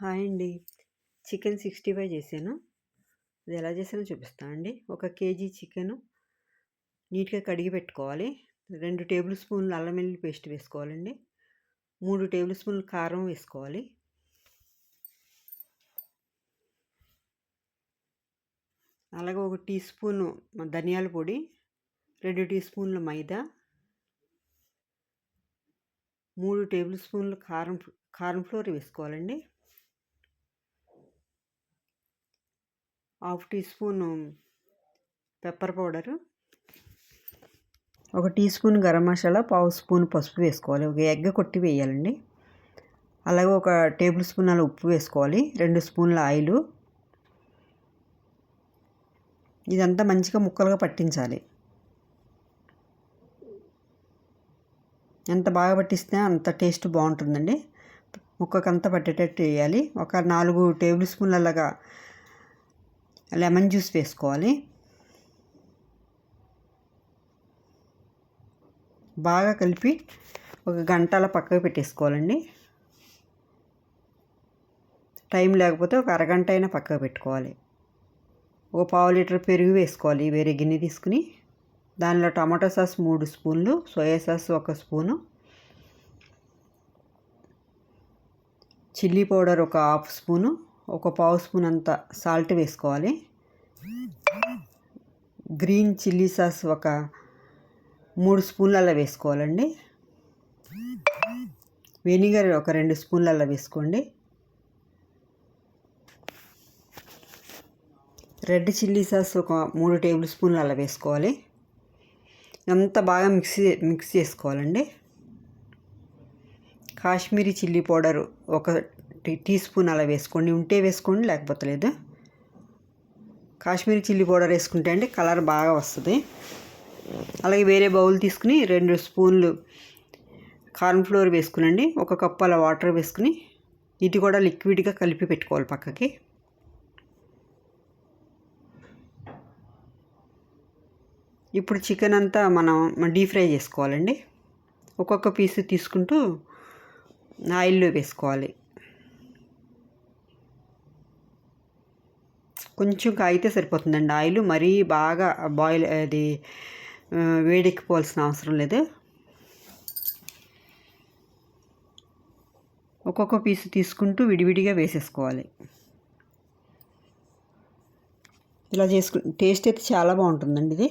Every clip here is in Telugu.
హాయ్ అండి. చికెన్ సిక్స్టీ ఫైవ్ చేశాను. అది ఎలా చేసానో చూపిస్తాను అండి. ఒక కేజీ చికెను నీట్గా కడిగి పెట్టుకోవాలి. రెండు టేబుల్ స్పూన్లు అల్లం వెల్లుల్లి పేస్ట్ వేసుకోవాలండి. మూడు టేబుల్ స్పూన్లు కారం వేసుకోవాలి. అలాగే ఒక టీ స్పూను ధనియాల పొడి రెండు టీ స్పూన్ల మైదా మూడు టేబుల్ స్పూన్లు కారం కారం ఫ్లోర్ వేసుకోవాలండి. Half teaspoon pepper powder ఒక టీ స్పూన్ గరం మసాలా పావు స్పూన్ పసుపు వేసుకోవాలి. ఒక ఎగ్గ కొట్టి వేయాలండి. అలాగే ఒక టేబుల్ స్పూన్ అలా ఉప్పు వేసుకోవాలి. రెండు స్పూన్ల ఆయిల్. ఇదంతా మంచిగా ముక్కలుగా పట్టించాలి. ఎంత బాగా పట్టిస్తే అంత టేస్ట్ బాగుంటుందండి. ముక్కకంతా పట్టేటట్టు వేయాలి. ఒక నాలుగు టేబుల్ స్పూన్లలాగా లెమన్ జ్యూస్ వేసుకోవాలి. బాగా కలిపి ఒక గంట అలా పక్కకు పెట్టేసుకోవాలండి. టైం లేకపోతే ఒక అరగంట అయినా పక్కకు పెట్టుకోవాలి. ఒక పావు లీటర్ పెరుగు వేసుకోవాలి వేరే గిన్నె తీసుకుని. దానిలో టమాటో సాస్ మూడు స్పూన్లు సోయా సాస్ ఒక స్పూను. చిల్లీ పౌడర్ ఒక హాఫ్ స్పూను. ఒక పావు స్పూన్ అంత సాల్ట్ వేసుకోవాలి. గ్రీన్ చిల్లీ సాస్ ఒక మూడు స్పూన్ల వేసుకోవాలండి. వెనిగర్ ఒక రెండు స్పూన్ల వేసుకోండి. రెడ్ చిల్లీ సాస్ ఒక మూడు టేబుల్ స్పూన్లు అలా వేసుకోవాలి. అంతా బాగా మిక్స్ మిక్స్ చేసుకోవాలండి. కాశ్మీరీ చిల్లీ పౌడర్ ఒక టీ స్పూన్ అలా వేసుకోండి. ఉంటే వేసుకోండి లేకపోతే లేదు. కాశ్మీరీ చిల్లీ పౌడర్ వేసుకుంటే అంటే కలర్ బాగా వస్తుంది. అలాగే వేరే బౌల్ తీసుకుని రెండు స్పూన్లు కార్న్ఫ్లోర్ వేసుకునండి. ఒక కప్పు అలా వాటర్ వేసుకుని ఇది కూడా లిక్విడ్గా కలిపి పెట్టుకోవాలి పక్కకి. ఇప్పుడు చికెన్ అంతా మనం డీప్ ఫ్రై చేసుకోవాలండి. ఒక్కొక్క పీస్ తీసుకుంటూ ఆయిల్లో వేసుకోవాలి. కొంచెం కాగితే సరిపోతుందండి. ఆయిల్ మరీ బాగా బాయిల్ అది వేడెక్కిపోవాల్సిన అవసరం లేదు. ఒక్కొక్క పీసు తీసుకుంటూ విడివిడిగా వేసేసుకోవాలి. ఇలా చేసుకు టేస్ట్ అయితే చాలా బాగుంటుందండి ఇది.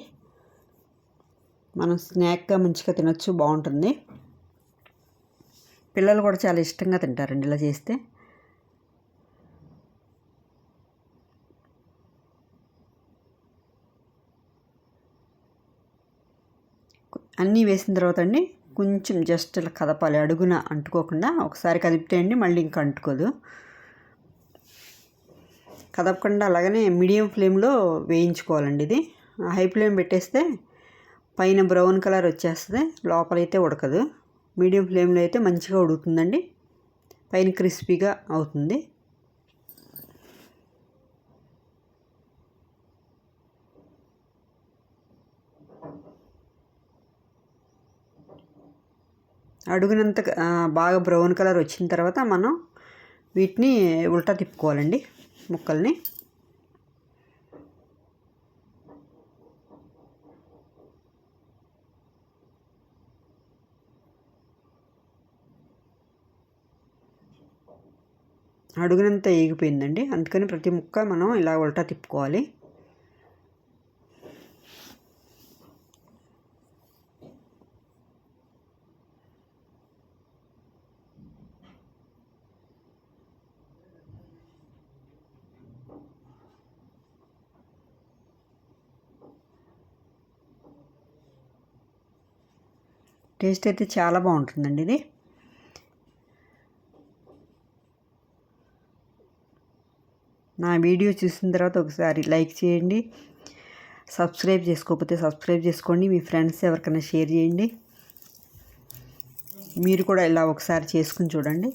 మనం స్నాక్గా మంచిగా తినొచ్చు బాగుంటుంది. పిల్లలు కూడా చాలా ఇష్టంగా తింటారండి ఇలా చేస్తే. అన్నీ వేసిన తర్వాత అండి కొంచెం జస్ట్ ఇలా కదపాలి. అడుగున అంటుకోకుండా ఒకసారి కదిపితే అండి మళ్ళీ ఇంకా అంటుకోదు. కదపకుండా అలాగనే మీడియం ఫ్లేమ్లో వేయించుకోవాలండి ఇది. హై ఫ్లేమ్ పెట్టేస్తే పైన బ్రౌన్ కలర్ వచ్చేస్తుంది. లోపలైతే ఉడకదు. మీడియం ఫ్లేమ్లో అయితే మంచిగా ఉడుకుతుందండి. పైన క్రిస్పీగా అవుతుంది. అడుగునంత బాగా బ్రౌన్ కలర్ వచ్చిన తర్వాత మనం వీటిని ఉల్టా తిప్పుకోవాలండి ముక్కల్ని. అడుగునంత ఏగిపోయిందండి అందుకని ప్రతి ముక్క మనం ఇలా ఉల్టా తిప్పుకోవాలి. టేస్ట్ అయితే చాలా బాగుంటుందండి ఇది. నా వీడియో చూసిన తర్వాత ఒకసారి లైక్ చేయండి. సబ్స్క్రైబ్ చేసుకోకపోతే సబ్స్క్రైబ్ చేసుకోండి. మీ ఫ్రెండ్స్ ఎవరికైనా షేర్ చేయండి. మీరు కూడా ఇలా ఒకసారి చేసుకుని చూడండి.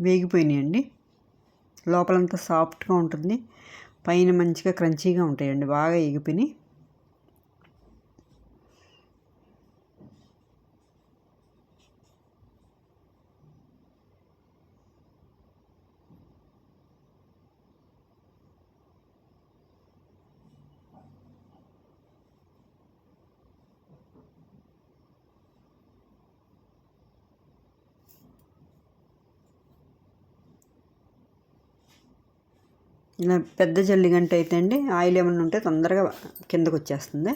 వేగిపోయినాయండి. లోపలంతా సాఫ్ట్గా ఉంటుంది. పైన మంచిగా క్రంచీగా ఉంటాయండి. బాగా ఎగిపిని ఇలా పెద్ద జల్లిగంట అయితే అండి ఆయిల్ ఏమన్నా ఉంటే తొందరగా కిందకు వచ్చేస్తుంది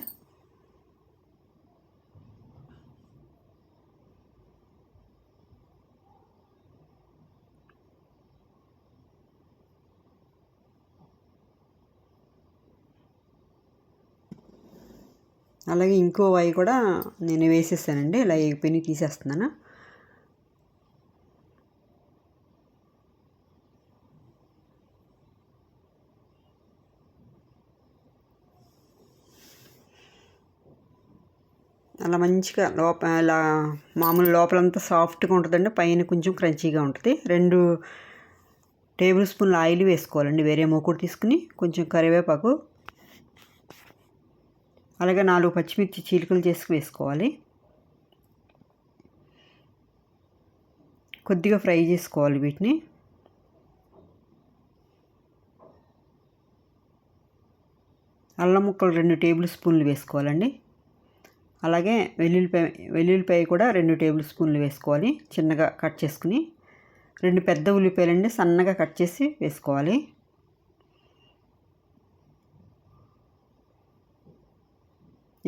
అలాగే ఇంకో వాయి కూడా నేను వేసేసానండి ఇలా ఎగిపోయి తీసేస్తున్నాను. అలా మంచిగా లోప ఇలా మామూలు లోపలంతా సాఫ్ట్గా ఉంటుందండి. పైన కొంచెం క్రంచీగా ఉంటుంది. రెండు టేబుల్ స్పూన్ల ఆయిల్ వేసుకోవాలండి. వేరే మూకుడు తీసుకుని కొంచెం కరివేపాకు అలాగే నాలుగు పచ్చిమిర్చి చీలికలు చేసి వేసుకోవాలి. కొద్దిగా ఫ్రై చేసుకోవాలి వీటిని. అల్లం ముక్కలు రెండు టేబుల్ స్పూన్లు వేసుకోవాలండి. అలాగే వెల్లుల్లిపాయ వెల్లుల్లిపాయ కూడా రెండు టేబుల్ స్పూన్లు వేసుకోవాలి. చిన్నగా కట్ చేసుకుని రెండు పెద్ద ఉల్లిపాయలండి సన్నగా కట్ చేసి వేసుకోవాలి.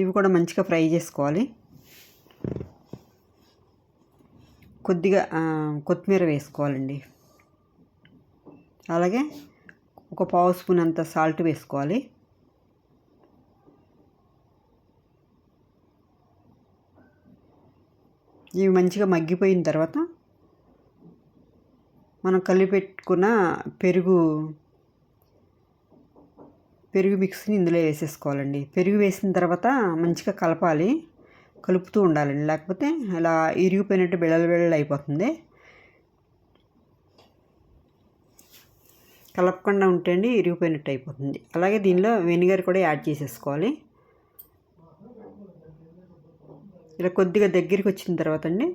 ఇవి కూడా మంచిగా ఫ్రై చేసుకోవాలి. కొద్దిగా కొత్తిమీర వేసుకోవాలండి. అలాగే ఒక పావు స్పూన్ అంత సాల్ట్ వేసుకోవాలి. ఇవి మంచిగా మగ్గిపోయిన తర్వాత మనం కలిపెట్టుకున్న పెరుగు పెరుగు మిక్స్ని ఇందులో వేసేసుకోవాలండి. పెరుగు వేసిన తర్వాత మంచిగా కలపాలి. కలుపుతూ ఉండాలండి. లేకపోతే అలా ఇరిగిపోయినట్టు బిళ్ళలు బిళ్ళలు అయిపోతుంది. కలపకుండా ఉంటే అండి ఇరిగిపోయినట్టు అయిపోతుంది. అలాగే దీనిలో వెనిగర్ కూడా యాడ్ చేసేసుకోవాలి. ఇలా కొద్దిగా దగ్గరికి వచ్చిన తర్వాత అండి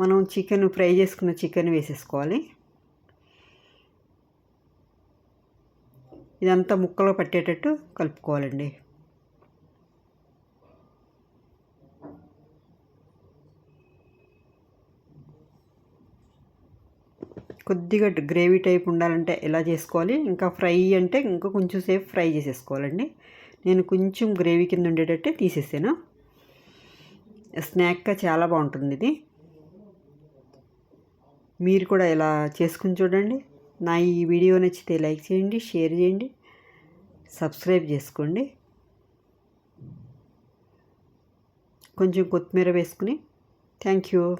మనం చికెన్ ఫ్రై చేసుకున్న చికెన్ వేసేసుకోవాలి. ఇదంతా ముక్కలో పట్టేటట్టు కలుపుకోవాలండి. కొద్దిగా గ్రేవీ టైప్ ఉండాలంటే ఎలా చేసుకోవాలి ఇంకా ఫ్రై అంటే ఇంకా కొంచెం సేపు ఫ్రై చేసేసుకోవాలండి. నేను కొంచెం గ్రేవీ కింద ఉండేటట్టే తీసేసాను. స్నాక్గా చాలా బాగుంటుంది ఇది. మీరు కూడా ఇలా చేసుకుని చూడండి. నా ఈ వీడియో నచ్చితే లైక్ చేయండి షేర్ చేయండి సబ్స్క్రైబ్ చేసుకోండి. కొంచెం కొత్తిమీర వేసుకుని. Thank you.